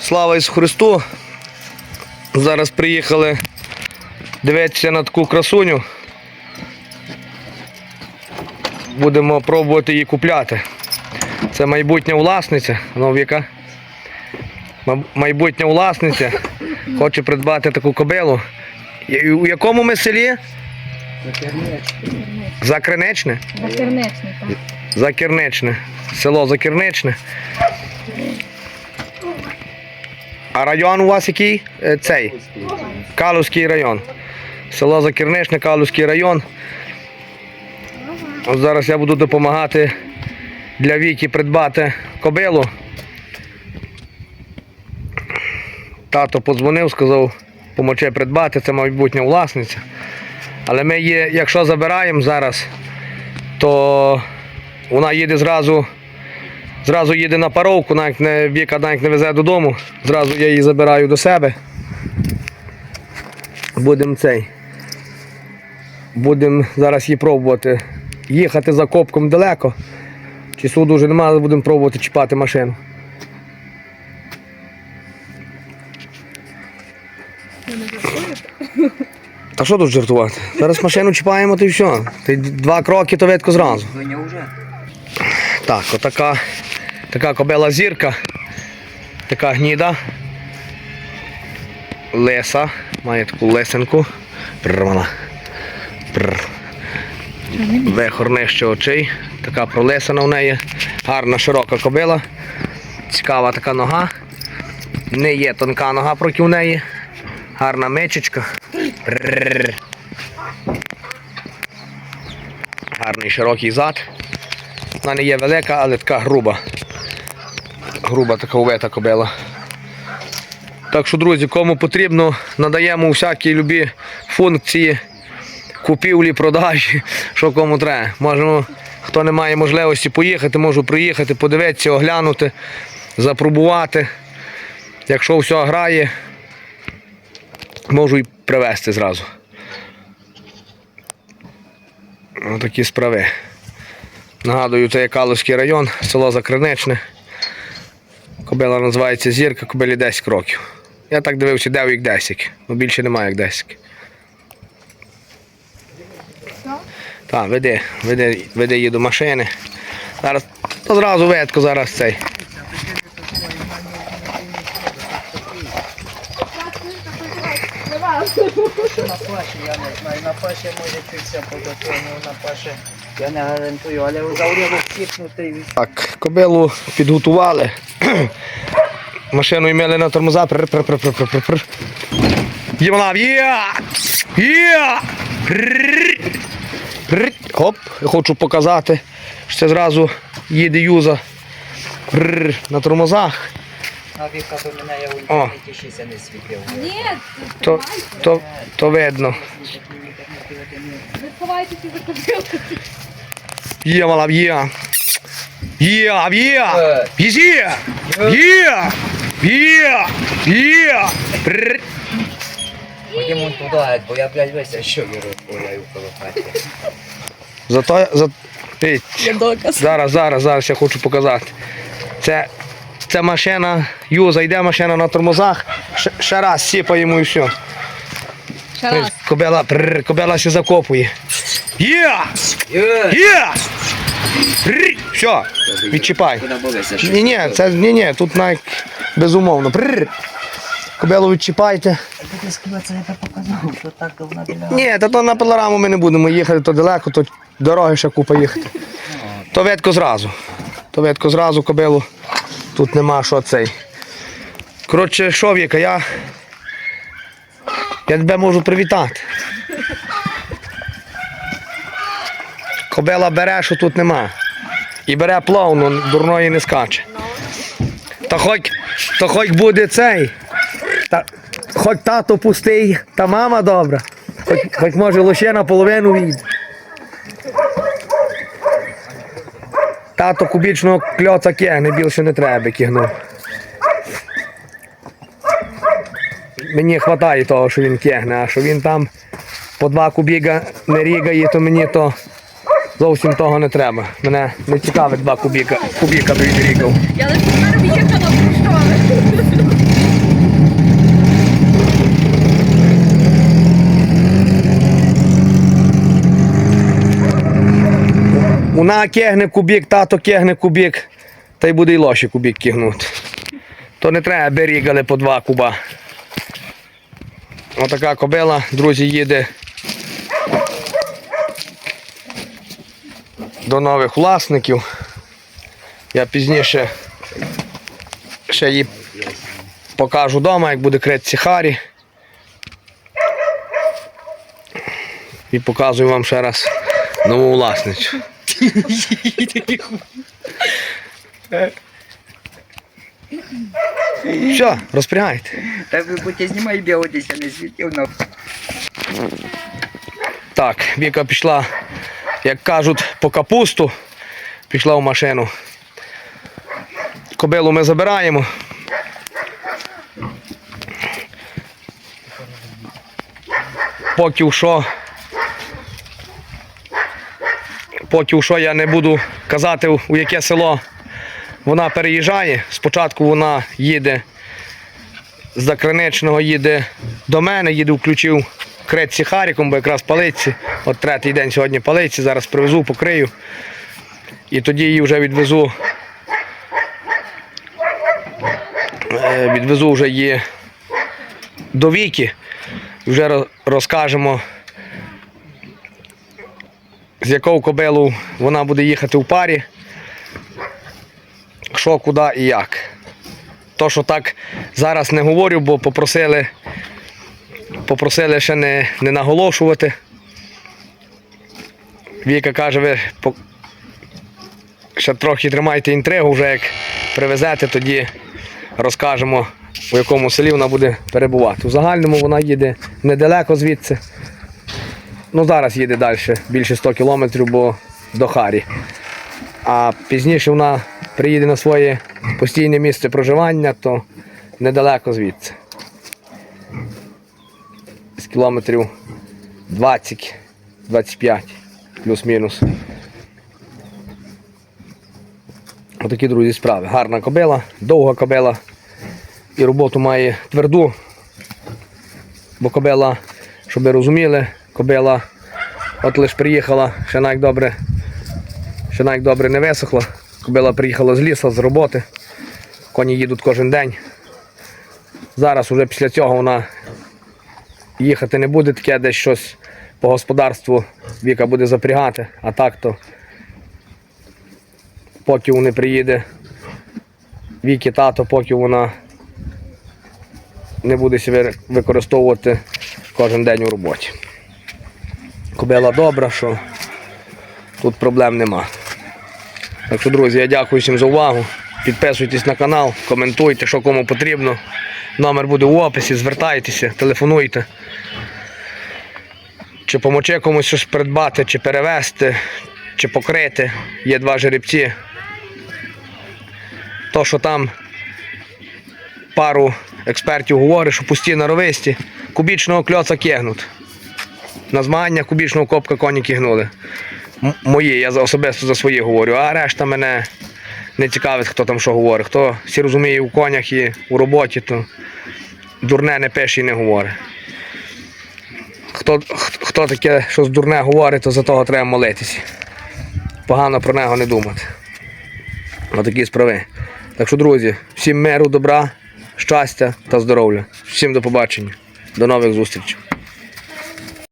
Слава Ісусу Христу! Зараз приїхали дивитися на таку красуню. Будемо пробувати її купляти. Це майбутня власниця. Ну, яка? Майбутня власниця хоче придбати таку кобилу. У якому ми селі? Закринечне? Закернечний, так. Закірничне. Село Закірничне. А район у вас який? Е, Цей. Калузький район. Село Закірничне, Калузький район. От зараз я буду допомагати для Віки придбати кобилу. Тато подзвонив, сказав, помочи придбати, це майбутня власниця. Але ми її, якщо забираємо зараз, то вона їде зразу, зразу їде на паровку, навіть не, Віка навіть не везе додому. Зразу я її забираю до себе. Будемо цей. Будемо зараз її пробувати. Їхати за копком далеко. Часу дуже немає, але будемо пробувати чіпати машину. Та що тут жартувати? Зараз машину чіпаємо, то і все. Ти два кроки, то видко зразу. Вже. Так, отака така кобила зірка, така гніда. Леса, має таку лесенку. Прр. Прр. Вихор нижче очей, така пролесана в неї. Гарна широка кобила. Цікава така нога. Не є тонка нога проти неї. Гарна мечечка. Гарний широкий зад. Вона не є велика, але така груба. Груба така увета кобила. Так що, друзі, кому потрібно, надаємо всякі любі функції купівлі, продажі, що кому треба. Можемо, хто не має можливості поїхати, можу приїхати, подивитися, оглянути, запробувати. Якщо все грає, можу і привезти зразу. Отакі справи. Нагадую, це є район, село Закриничне. Кобила називається Зірка, кобилі 10 років. Я так дивився, де їх 10, ну більше немає як 10. Так, веди, веди, веди її до машини. Зараз то зразу ветко зараз цей. На паші, я не знаю. На паші може чуться по закону, на паші. Я не гарантую, але за уривок кіпнути. Так, кобилу підготували. Машину мили на тормоза. Пр. Хоп, я хочу показати, що це зразу їде юза на тормозах. А віка до мене я у інтернеті ще не світив. Ні, То, то, то видно. ви ховайтеся за кобилку. Є, мала, є. Є, є. Е. Є. Є. Є. Є. Пр. Ходімо туди, бо я, блядь, весь що віру гуляю коло хаті. Зато за... Ей, Є доказ. зараз, зараз, зараз я хочу показати. Це, це машина, юза, йде машина на тормозах, ще, ще раз сіпаємо і все. Ще раз. Кобела, пррр, кобела се закопує. Є! Є! Є! Все, відчіпай. Ні, ні, це ні, ні, тут навіть безумовно. Пррр. Кобелу відчіпайте. Ні, та то на пилораму ми не будемо їхати, то далеко, то дороги ще купа їхати. То ветко зразу. То ветко зразу кобилу. Тут нема що цей. Коротше, що Віка, я. Я тебе можу привітати. Кобила бере, що тут нема. І бере плавно, дурної не скаче. Та хоч, та хоч буде цей. Та, хоч тато пустий, та мама добра. Хоч, хоч може лише наполовину війде. Тато кубічного кльоца кегне, більше не треба кігнув. Мені вистачає того, що він кегне, а що він там по два кубіга не рігає, то мені то Зовсім того не треба. Мене не цікавить два кубіка, кубіка би відрікав. Я лише тепер в'їхала про що. Вона кегне кубік, тато кегне кубік, та й буде й лоші кубік кігнути. То не треба берігали по два куба. Отака кобила, друзі, їде до нових власників. Я пізніше ще її покажу вдома, як буде критися Харі. І показую вам ще раз нову власницю. Все, розпрягайте. Та ви будете знімати білотися, не світів Так, Віка пішла, як кажуть, по капусту. Пішла в машину. Кобилу ми забираємо. Поки що. Поки що я не буду казати, у яке село вона переїжджає. Спочатку вона їде з Закриничного їде до мене, їде включив кретці Харіком, бо якраз палиці. От третій день сьогодні палиці, зараз привезу, покрию. І тоді її вже відвезу. е, Відвезу вже її до Віки. Вже розкажемо, з якого кобилу вона буде їхати в парі, що, куди і як. То, що так зараз не говорю, бо попросили, попросили ще не, не наголошувати. Віка каже, ви по- ще трохи тримайте інтригу, вже як привезете, тоді розкажемо, у якому селі вона буде перебувати. У загальному вона їде недалеко звідси. Ну, зараз їде далі, більше 100 кілометрів, бо до Харі. А пізніше вона приїде на своє постійне місце проживання, то недалеко звідси. З кілометрів 20-25, плюс-мінус. Отакі, друзі, справи. Гарна кобила, довга кобила і роботу має тверду. Бо кобила, щоб ви розуміли, кобила от лише приїхала, ще навіть добре ще навіть добре не висохла. Кобила приїхала з лісу, з роботи. Коні їдуть кожен день. Зараз уже після цього вона їхати не буде, таке десь щось по господарству Віка буде запрягати, а так то поки не приїде Віки тато, поки вона не буде себе використовувати кожен день у роботі. Кобила добра, що тут проблем нема. Так що, друзі, я дякую всім за увагу. Підписуйтесь на канал, коментуйте, що кому потрібно. Номер буде в описі, звертайтеся, телефонуйте. Чи помочи комусь щось придбати, чи перевезти, чи покрити. Є два жеребці. То, що там пару експертів говорить, що пусті норовисті, кубічного кльоца кигнуть. На змагання кубічного копка коні кигнули. Мої, я особисто за свої говорю, а решта мене не цікавить, хто там що говорить. Хто всі розуміє у конях і у роботі, то дурне не пише і не говорить. Хто, хто таке щось дурне говорить, то за того треба молитися. Погано про нього не думати. Отакі справи. Так що, друзі, всім миру, добра, щастя та здоров'я. Всім до побачення. До нових зустрічей.